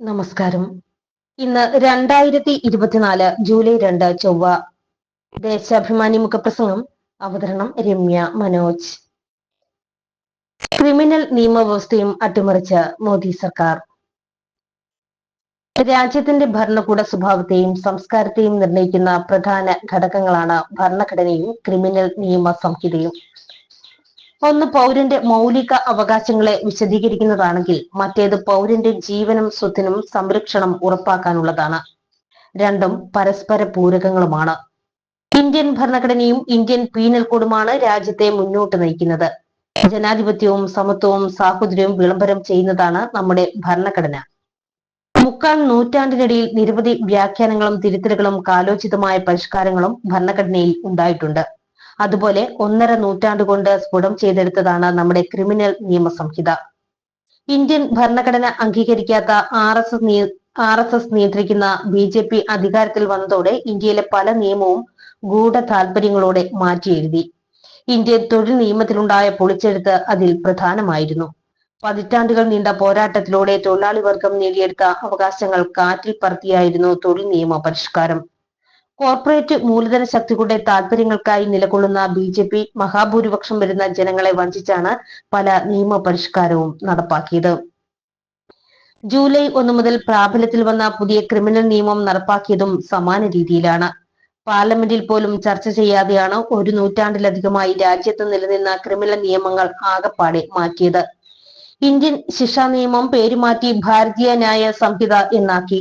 നമസ്കാരം. ഇന്ന് രണ്ടായിരത്തി ഇരുപത്തിനാല് ജൂലൈ രണ്ട് ചൊവ്വ. ദേശാഭിമാനി മുഖപ്രസംഗം അവതരണം രമ്യ മനോജ്. ക്രിമിനൽ നിയമവ്യവസ്ഥയും അട്ടിമറിച്ച മോദി സർക്കാർ. രാജ്യത്തിന്റെ ഭരണകൂട സ്വഭാവത്തെയും സംസ്കാരത്തെയും നിർണയിക്കുന്ന പ്രധാന ഘടകങ്ങളാണ് ഭരണഘടനയും ക്രിമിനൽ നിയമ സംഹിതയും ഒന്ന് പൗരന്റെ മൗലിക അവകാശങ്ങളെ വിശദീകരിക്കുന്നതാണെങ്കിൽ മറ്റേത് പൗരന്റെ ജീവനും സ്വത്തിനും സംരക്ഷണം ഉറപ്പാക്കാനുള്ളതാണ്. രണ്ടും പരസ്പര പൂരകങ്ങളുമാണ്. ഇന്ത്യൻ ഭരണഘടനയും ഇന്ത്യൻ പീനൽ കോഡുമാണ് രാജ്യത്തെ മുന്നോട്ട് നയിക്കുന്നത്. ജനാധിപത്യവും സമത്വവും സാഹോദര്യവും വിളംബരം ചെയ്യുന്നതാണ് നമ്മുടെ ഭരണഘടന. മുക്കാൽ നൂറ്റാണ്ടിനിടയിൽ നിരവധി വ്യാഖ്യാനങ്ങളും തിരുത്തലുകളും കാലോചിതമായ പരിഷ്കാരങ്ങളും ഭരണഘടനയിൽ ഉണ്ടായിട്ടുണ്ട്. അതുപോലെ ഒന്നര നൂറ്റാണ്ട് കൊണ്ട് സ്ഫുടം ചെയ്തെടുത്തതാണ് നമ്മുടെ ക്രിമിനൽ നിയമസംഹിത ഇന്ത്യൻ ഭരണഘടന അംഗീകരിക്കാത്ത R S S R S S നിയന്ത്രിക്കുന്ന ബി ജെ പി അധികാരത്തിൽ വന്നതോടെ ഇന്ത്യയിലെ പല നിയമവും ഗൂഢ താല്പര്യങ്ങളോടെ മാറ്റിയെഴുതി ഇന്ത്യൻ തൊഴിൽ നിയമത്തിലുണ്ടായ പൊളിച്ചെഴുത്ത് അതിൽ പ്രധാനമായിരുന്നു. പതിറ്റാണ്ടുകൾ നീണ്ട പോരാട്ടത്തിലൂടെ തൊഴിലാളി വർഗം നേടിയെടുത്ത അവകാശങ്ങൾ കാറ്റിൽ പറത്തിയായിരുന്നു തൊഴിൽ നിയമ പരിഷ്കാരം. കോർപ്പറേറ്റ് മൂലധന ശക്തികളുടെ താല്പര്യങ്ങൾക്കായി നിലകൊള്ളുന്ന ബി ജെ പി മഹാഭൂരിപക്ഷം വരുന്ന ജനങ്ങളെ വഞ്ചിച്ചാണ് പല നിയമ പരിഷ്കാരവും നടപ്പാക്കിയത്. ജൂലൈ ഒന്ന് മുതൽ പ്രാബല്യത്തിൽ വന്ന പുതിയ ക്രിമിനൽ നിയമം നടപ്പാക്കിയതും സമാന രീതിയിലാണ്. പാർലമെന്റിൽ പോലും ചർച്ച ചെയ്യാതെയാണ് ഒരു നൂറ്റാണ്ടിലധികമായി രാജ്യത്ത് നിലനിന്ന ക്രിമിനൽ നിയമങ്ങൾ ആകപ്പാടെ മാറ്റിയത്. ഇന്ത്യൻ ശിക്ഷാ നിയമം പേരുമാറ്റി ഭാരതീയ ന്യായ സംഹിത എന്നാക്കി.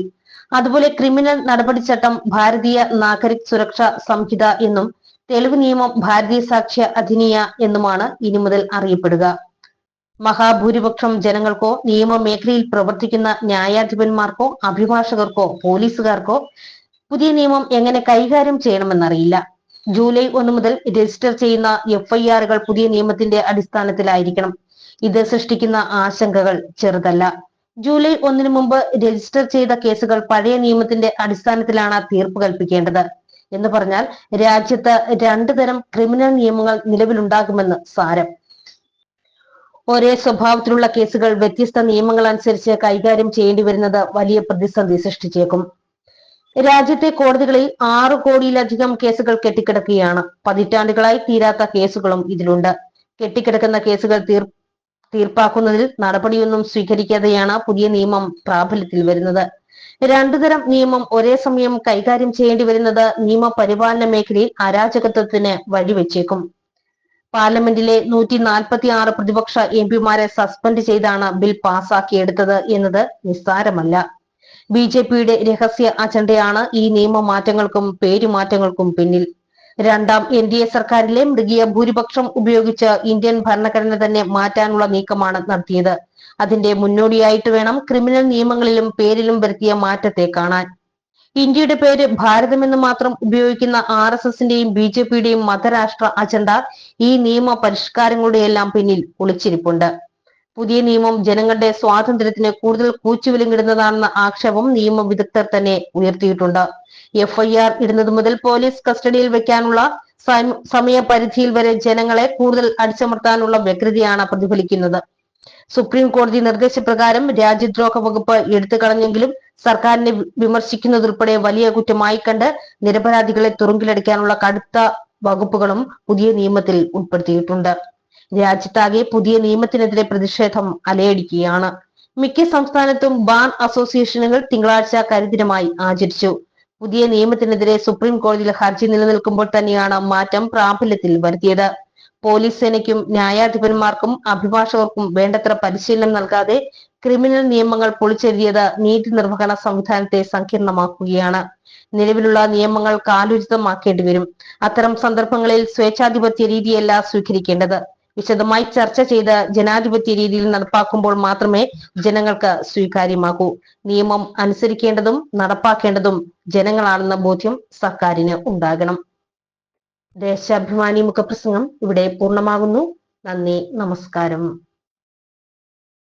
അതുപോലെ ക്രിമിനൽ നടപടിച്ചട്ടം ഭാരതീയ നാഗരിക് സുരക്ഷാ സംഹിത എന്നും തെളിവ് നിയമം ഭാരതീയ സാക്ഷ്യ അധിനിയ എന്നുമാണ് ഇനി മുതൽ അറിയപ്പെടുക. മഹാഭൂരിപക്ഷം ജനങ്ങൾക്കോ നിയമ മേഖലയിൽ പ്രവർത്തിക്കുന്ന ന്യായാധിപന്മാർക്കോ അഭിഭാഷകർക്കോ പോലീസുകാർക്കോ പുതിയ നിയമം എങ്ങനെ കൈകാര്യം ചെയ്യണമെന്നറിയില്ല. ജൂലൈ ഒന്ന് മുതൽ രജിസ്റ്റർ ചെയ്യുന്ന എഫ്ഐആറുകൾ പുതിയ നിയമത്തിന്റെ അടിസ്ഥാനത്തിലായിരിക്കണം. ഇത് സൃഷ്ടിക്കുന്ന ആശങ്കകൾ ചെറുതല്ല. ജൂലൈ ഒന്നിനു മുമ്പ് രജിസ്റ്റർ ചെയ്ത കേസുകൾ പഴയ നിയമത്തിന്റെ അടിസ്ഥാനത്തിലാണ് തീർപ്പ് കൽപ്പിക്കേണ്ടത്. എന്ന് പറഞ്ഞാൽ രാജ്യത്ത് രണ്ടു തരം ക്രിമിനൽ നിയമങ്ങൾ നിലവിലുണ്ടാകുമെന്ന് സാരം. ഒരേ സ്വഭാവത്തിലുള്ള കേസുകൾ വ്യത്യസ്ത നിയമങ്ങൾ അനുസരിച്ച് കൈകാര്യം ചെയ്യേണ്ടി വരുന്നത് വലിയ പ്രതിസന്ധി സൃഷ്ടിച്ചേക്കും. രാജ്യത്തെ കോടതികളിൽ ആറു കോടിയിലധികം കേസുകൾ കെട്ടിക്കിടക്കുകയാണ്. പതിറ്റാണ്ടുകളായി തീരാത്ത കേസുകളും ഇതിലുണ്ട്. കെട്ടിക്കിടക്കുന്ന കേസുകൾ തീർ തീർപ്പാക്കുന്നതിൽ നടപടിയൊന്നും സ്വീകരിക്കാതെയാണ് പുതിയ നിയമം പ്രാബല്യത്തിൽ വരുന്നത്. രണ്ടുതരം നിയമം ഒരേ സമയം കൈകാര്യം ചെയ്യേണ്ടി വരുന്നത് നിയമപരിപാലന മേഖലയിൽ അരാജകത്വത്തിന് വഴിവെച്ചേക്കും. പാർലമെന്റിലെ നൂറ്റി നാൽപ്പത്തി ആറ് പ്രതിപക്ഷ എം പിമാരെ സസ്പെൻഡ് ചെയ്താണ് ബിൽ പാസാക്കിയെടുത്തത് എന്നത് നിസ്സാരമല്ല. ബി ജെ പിയുടെ രഹസ്യ അജണ്ടയാണ് ഈ നിയമമാറ്റങ്ങൾക്കും പേരുമാറ്റങ്ങൾക്കും പിന്നിൽ. രണ്ടാം എൻ ഡി എ സർക്കാരിലെ മൃഗീയ ഭൂരിപക്ഷം ഉപയോഗിച്ച് ഇന്ത്യൻ ഭരണഘടന തന്നെ മാറ്റാനുള്ള നീക്കമാണ് നടത്തിയത്. അതിന്റെ മുന്നോടിയായിട്ട് വേണം ക്രിമിനൽ നിയമങ്ങളിലും പേരിലും വരുത്തിയ മാറ്റത്തെ കാണാൻ. ഇന്ത്യയുടെ പേര് ഭാരതമെന്ന് മാത്രം ഉപയോഗിക്കുന്ന ആർ എസ് എസിന്റെയും ബി ജെ പിയുടെയും മതരാഷ്ട്ര അജണ്ട ഈ നിയമ പരിഷ്കാരങ്ങളുടെയെല്ലാം പിന്നിൽ ഒളിച്ചിരിപ്പുണ്ട്. പുതിയ നിയമം ജനങ്ങളുടെ സ്വാതന്ത്ര്യത്തിന് കൂടുതൽ കൂച്ചുവിലങ്ങിടുന്നതാണെന്ന ആക്ഷേപം നിയമ വിദഗ്ധർ തന്നെ ഉയർത്തിയിട്ടുണ്ട്. എഫ്ഐആർ ഇടുന്നത് മുതൽ പോലീസ് കസ്റ്റഡിയിൽ വെക്കാനുള്ള സമയപരിധിയിൽ വരെ ജനങ്ങളെ കൂടുതൽ അടിച്ചമർത്താനുള്ള വ്യഗ്രതയാണ് പ്രതിഫലിക്കുന്നത്. സുപ്രീം കോടതി നിർദ്ദേശപ്രകാരം രാജ്യദ്രോഹ വകുപ്പ് എടുത്തു കളഞ്ഞെങ്കിലും സർക്കാരിനെ വിമർശിക്കുന്നതുൾപ്പെടെ വലിയ കുറ്റമായി കണ്ട് നിരപരാധികളെ തുറുങ്കിലടിക്കാനുള്ള കടുത്ത വകുപ്പുകളും പുതിയ നിയമത്തിൽ ഉൾപ്പെടുത്തിയിട്ടുണ്ട്. രാജ്യത്താകെ പുതിയ നിയമത്തിനെതിരെ പ്രതിഷേധം അലയടിക്കുകയാണ്. മിക്ക സംസ്ഥാനത്തും ബാർ അസോസിയേഷനുകൾ തിങ്കളാഴ്ച കരിദിനമായി ആചരിച്ചു. പുതിയ നിയമത്തിനെതിരെ സുപ്രീം കോടതിയിൽ ഹർജി നിലനിൽക്കുമ്പോൾ തന്നെയാണ് മാറ്റം പ്രാബല്യത്തിൽ വരുത്തിയത്. പോലീസ് സേനയ്ക്കും ന്യായാധിപന്മാർക്കും അഭിഭാഷകർക്കും വേണ്ടത്ര പരിശീലനം നൽകാതെ ക്രിമിനൽ നിയമങ്ങൾ പൊളിച്ചെഴുതിയത് നീതി നിർവഹണ സംവിധാനത്തെ സങ്കീർണമാക്കുകയാണ്. നിലവിലുള്ള നിയമങ്ങൾ കാലുചിതമാക്കേണ്ടി വരും. അത്തരം സന്ദർഭങ്ങളിൽ സ്വേച്ഛാധിപത്യ രീതിയല്ല സ്വീകരിക്കേണ്ടത്. വിശദമായി ചർച്ച ചെയ്ത് ജനാധിപത്യ രീതിയിൽ നടപ്പാക്കുമ്പോൾ മാത്രമേ ജനങ്ങൾക്ക് സ്വീകാര്യമാകൂ. നിയമം അനുസരിക്കേണ്ടതും നടപ്പാക്കേണ്ടതും ജനങ്ങളാണെന്ന ബോധ്യം സർക്കാരിന് ഉണ്ടാകണം. ദേശാഭിമാനി മുഖപ്രസംഗം ഇവിടെ പൂർണമാകുന്നു. നന്ദി നമസ്കാരം.